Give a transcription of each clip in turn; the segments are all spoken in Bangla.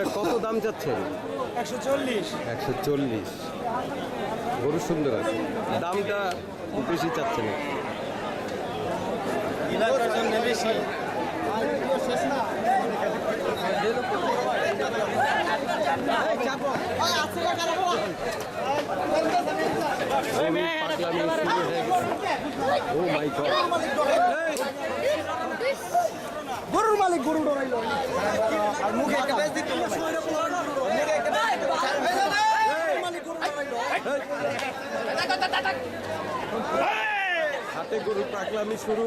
এটা কত দাম চাচ্ছেন একশো চল্লিশ একশো চল্লিশ গরু সুন্দর আছে দামটা বেশি হয়ে গেছে ও মাই গড গরুর মালিক গরু ডরাইল। আর মুখে একটা বেশ দিতে হাতে গরু পাগলামি শুরু।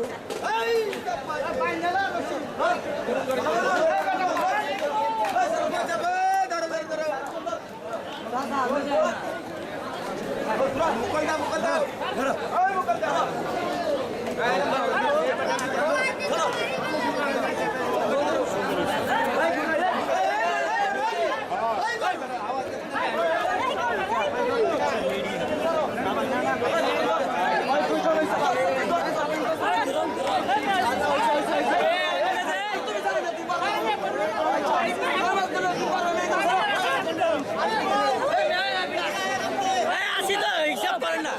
আসি তো হিসাব করেন না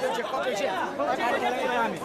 আগে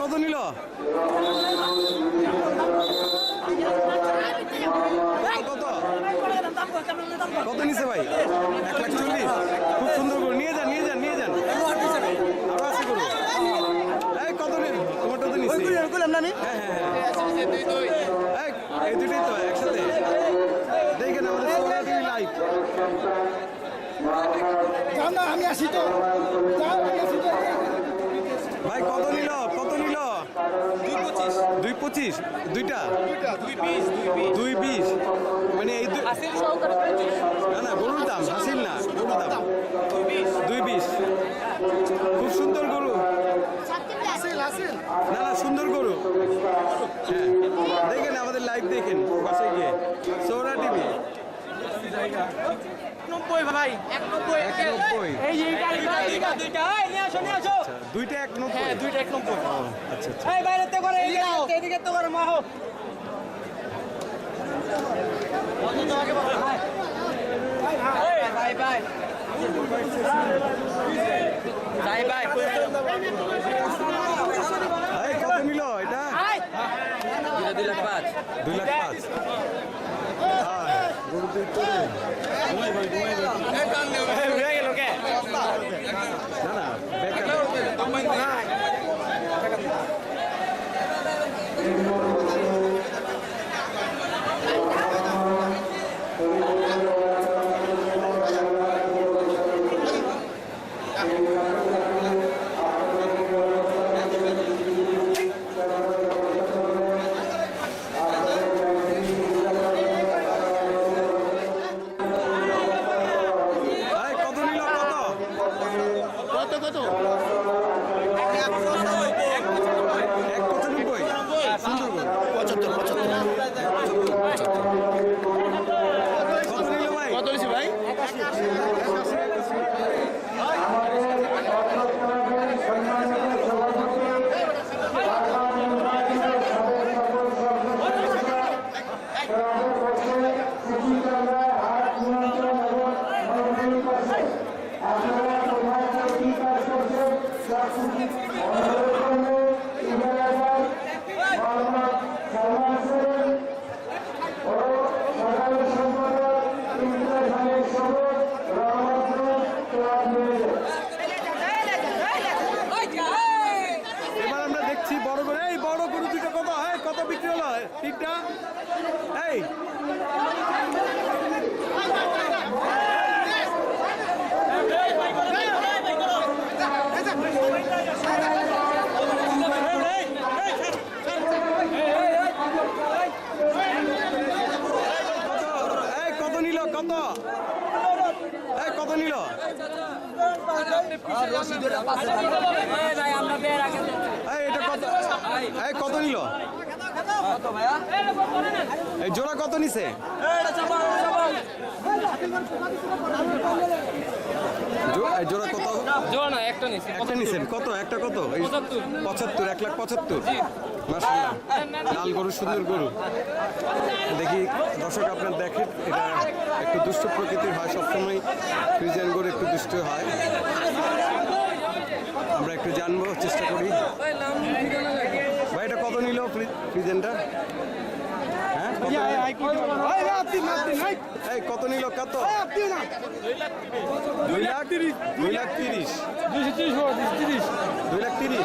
কত নিল? কত কত নিছে ভাই? এক লাখ চল্লিশ। খুব সুন্দর করে নিয়ে যান নিয়ে যান নিয়ে যান। আরও আছে করো এই কত নিল? তোমারটা তো নিচ্ছে করলাম না। আমি এই, এই দুটোই তো একসাথে। না আমি আসি তো। ভাই কত নিল? কত নিল? দুই পঁচিশ। দুইটা? দুই বিশ মানে এই দুই না না দাম হাসিল না গরুর দাম দুই বিশ খুব সুন্দর গরু না না সুন্দর গরু হ্যাঁ দেখেন আমাদের লাইভ দেখেন পাশে গিয়ে সৌরা টিভি নব্বই ভাই এই যে এইটা, এইটা, দুইটা। এই নিয়ে আসো নিয়ে আসো। দুইটা এক নব্বই। হ্যাঁ দুইটা এক নব্বই। আচ্ছা আচ্ছা। এই বাইরে তো করে এদিকে এদিকে তো করে মাহো ভাই ভাই। ভাই win now. কত? কত এই কত নিল? এটা কত? এই কত নিল? এই জোড়া কত নিছে? জোড়া কত জোড়া না একটা নিছি একটা নিছেন কত একটা কত এই পঁচাত্তর এক লাখ পঁচাত্তর লাল গরু সুন্দর গরু দেখি দর্শক আপনার দেখেন এটা একটু দুষ্ট প্রকৃতির হয় সবসময় ফ্রিজিয়ান গরু একটু দুষ্ট হয় আমরা একটু জানব চেষ্টা করি ভাই এটা কত নিল ফ্রিজেনটা হ্যাঁ এই কত নিল কত? দুই লাখ তিরিশ। দুই লাখ তিরিশ। দুই লাখ তিরিশ।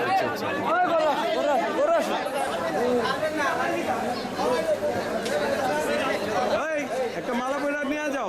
আচ্ছা আচ্ছা। এই একটা মালা বইরা নিয়ে যাও।